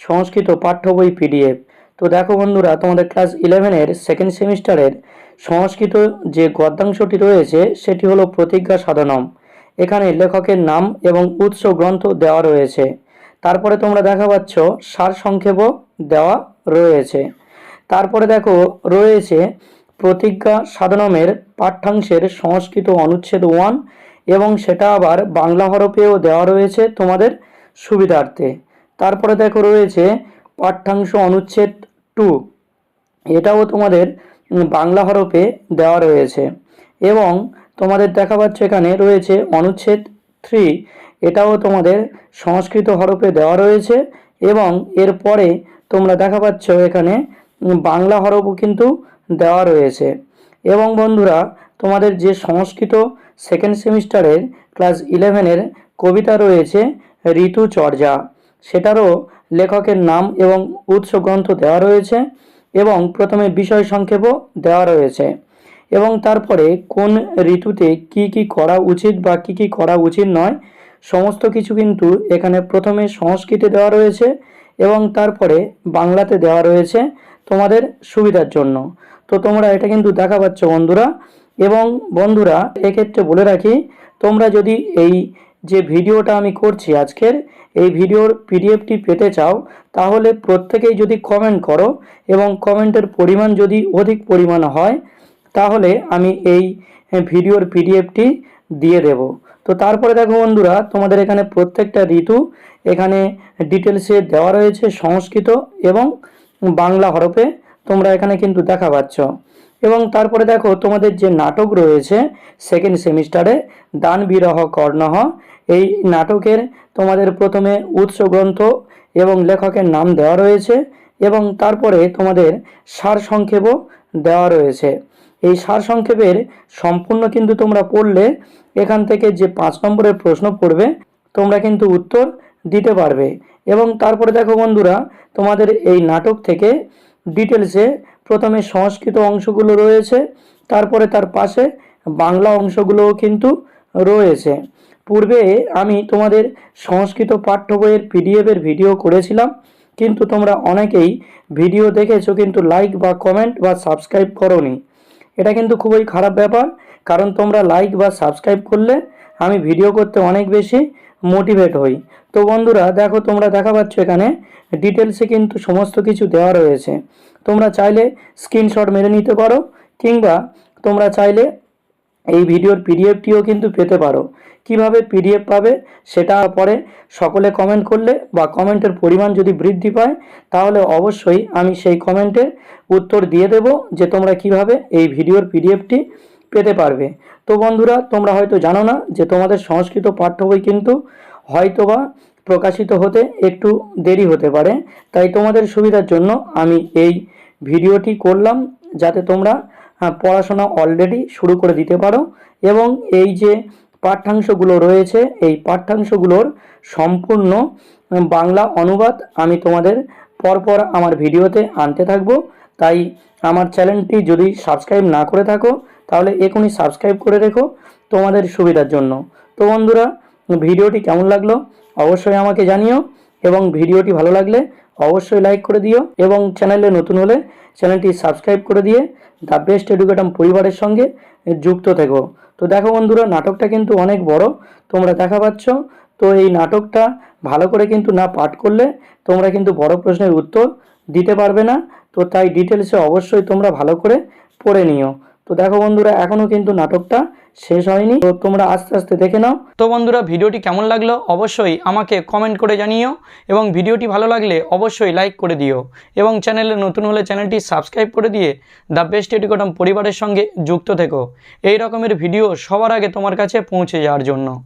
সংস্কৃত পাঠ্য বই পিডিএফ। তো দেখো বন্ধুরা, তোমাদের ক্লাস ইলেভেনের সেকেন্ড সেমিস্টারের সংস্কৃত যে গদ্যাংশটি রয়েছে, সেটি হলো প্রতিজ্ঞা সাধনম। এখানে লেখকের নাম এবং উৎস গ্রন্থ দেওয়া রয়েছে। তারপরে তোমরা দেখা পাচ্ছ, সার সংক্ষেপও দেওয়া রয়েছে। তারপরে দেখো, রয়েছে প্রতিজ্ঞা সাধনমের পাঠ্যাংশের সংস্কৃত অনুচ্ছেদ ওয়ান এবং সেটা আবার বাংলা হরফেও দেওয়া রয়েছে তোমাদের সুবিধার্থে। তারপরে দেখো রয়েছে পাঠ্যাংশ অনুচ্ছেদ টু। এটাও তোমাদের বাংলা হরফে দেওয়া রয়েছে। এবং তোমাদের দেখা পাচ্ছে এখানে রয়েছে অনুচ্ছেদ থ্রি। এটাও তোমাদের সংস্কৃত হরফে দেওয়া রয়েছে। এবং এরপরে তোমরা দেখা পাচ্ছ এখানে বাংলা হরফও কিন্তু দেওয়া রয়েছে। এবং বন্ধুরা, তোমাদের যে সংস্কৃত সেকেন্ড সেমিস্টারের ক্লাস ইলেভেনের কবিতা রয়েছে, ঋতুচর্যা। সেটারও লেখকের নাম এবং উৎস গ্রন্থ দেওয়া রয়েছে এবং প্রথমে বিষয় সংক্ষেপও দেওয়া রয়েছে। এবং তারপরে কোন ঋতুতে কি কি করা উচিত বা কি কি করা উচিত নয়, সমস্ত কিছু কিন্তু এখানে প্রথমে সংস্কৃতে দেওয়া রয়েছে এবং তারপরে বাংলাতে দেওয়া রয়েছে তোমাদের সুবিধার জন্য। তো তোমরা এটা কিন্তু দেখা পাচ্ছ বন্ধুরা। এবং বন্ধুরা, এক্ষেত্রে বলে রাখি, তোমরা যদি এই যে ভিডিওটা আমি করছি আজকের, এই ভিডিওর পিডিএফটি পেতে চাও, তাহলে প্রত্যেকেই যদি কমেন্ট করো এবং কমেন্টের পরিমাণ যদি অধিক পরিমাণ হয়, তাহলে আমি এই ভিডিওর পিডিএফটি দিয়ে দেব। তো তারপরে দেখো বন্ধুরা, তোমাদের এখানে প্রত্যেকটা ঋতু এখানে ডিটেলসে দেওয়া রয়েছে সংস্কৃত এবং বাংলা হরফে, তোমরা এখানে কিন্তু দেখা পাচ্ছ। এবং তারপরে দেখো তোমাদের যে নাটক রয়েছে সেকেন্ড সেমিস্টারে দান বিরহ কর্ণহ। এই নাটকের তোমাদের প্রথমে উৎস গ্রন্থ এবং লেখকের নাম দেওয়া রয়েছে এবং তারপরে তোমাদের সার সংক্ষেপও দেওয়া রয়েছে। এই সার সংক্ষেপের সম্পূর্ণ কিন্তু তোমরা পড়লে এখান থেকে যে পাঁচ নম্বরের প্রশ্ন পড়বে, তোমরা কিন্তু উত্তর দিতে পারবে। এবং তারপরে দেখো বন্ধুরা, তোমাদের এই নাটক থেকে ডিটেলসে প্রথমে সংস্কৃত অংশগুলো রয়েছে, তারপরে তার পাশে বাংলা অংশগুলোও কিন্তু রয়েছে। পূর্বে আমি তোমাদের সংস্কৃত পাঠ্য বইয়ের পিডিএফের ভিডিও করেছিলাম, কিন্তু তোমরা অনেকেই ভিডিও দেখেছ কিন্তু লাইক বা কমেন্ট বা সাবস্ক্রাইব করোনি। এটা কিন্তু খুবই খারাপ ব্যাপার, কারণ তোমরা লাইক বা সাবস্ক্রাইব করলে আমি ভিডিও করতে অনেক বেশি মোটিভেট হই। তো বন্ধুরা, দেখো তোমরা দেখা পাচ্ছ এখানে ডিটেলসে কিন্তু সমস্ত কিছু দেওয়া রয়েছে। তোমরা চাইলে স্ক্রিনশট মেরে নিতে পারো, কিংবা তোমরা চাইলে এই ভিডিওর পিডিএফটিও কিন্তু পেতে পারো। কীভাবে পিডিএফ পাবে, সেটা পরে সকলে কমেন্ট করলে বা কমেন্টের পরিমাণ যদি বৃদ্ধি পায়, তাহলে অবশ্যই আমি সেই কমেন্টের উত্তর দিয়ে দেব যে তোমরা কীভাবে এই ভিডিওর পিডিএফটি পেতে পারবে। তো বন্ধুরা, তোমরা হয়তো জানো না যে তোমাদের সংস্কৃত পাঠ্য বই কিন্তু হয়তোবা প্রকাশিত হতে একটু দেরি হতে পারে। তাই তোমাদের সুবিধার জন্য আমি এই ভিডিওটি করলাম যাতে তোমরা পড়াশোনা অলরেডি শুরু করে দিতে পারো এবং এই যে পাঠ্যাংশগুলো রয়েছে, এই পাঠ্যাংশগুলোর সম্পূর্ণ বাংলা অনুবাদ আমি তোমাদের পরপর আমার ভিডিওতে আনতে থাকব। তাই আমার চ্যানেলটি যদি সাবস্ক্রাইব না করে থাকো তাহলে এখনই সাবস্ক্রাইব করে রেখো তোমাদের সুবিধার জন্য। তো বন্ধুরা, ভিডিওটি কেমন লাগল অবশ্যই আমাকে জানিও এবং ভিডিওটি ভালো লাগলে অবশ্যই লাইক করে দিও এবং চ্যানেলে নতুন হলে চ্যানেলটি সাবস্ক্রাইব করে দিয়ে দ্য বেস্ট এডুকেটাম পরিবারের সঙ্গে যুক্ত থেকো। তো দেখো বন্ধুরা, নাটকটা কিন্তু অনেক বড়, তোমরা দেখা পাচ্ছ। তো এই নাটকটা ভালো করে কিন্তু না পাঠ করলে তোমরা কিন্তু বড় প্রশ্নের উত্তর দিতে পারবে না। তো তাই ডিটেলসে অবশ্যই তোমরা ভালো করে পড়ে নিও। তো দেখো বন্ধুরা, এখনও কিন্তু নাটকটা শেষ হয়নি। তো তোমরা আস্তে আস্তে দেখে নাও। তো বন্ধুরা, ভিডিওটি কেমন লাগল? অবশ্যই আমাকে কমেন্ট করে জানিও এবং ভিডিওটি ভালো লাগলে অবশ্যই লাইক করে দিও এবং চ্যানেলে নতুন হলে চ্যানেলটি সাবস্ক্রাইব করে দিয়ে দ্য বেস্ট এডুকেটম পরিবারের সঙ্গে যুক্ত থেকো। এই রকমের ভিডিও সবার আগে তোমার কাছে পৌঁছে যাওয়ার জন্য।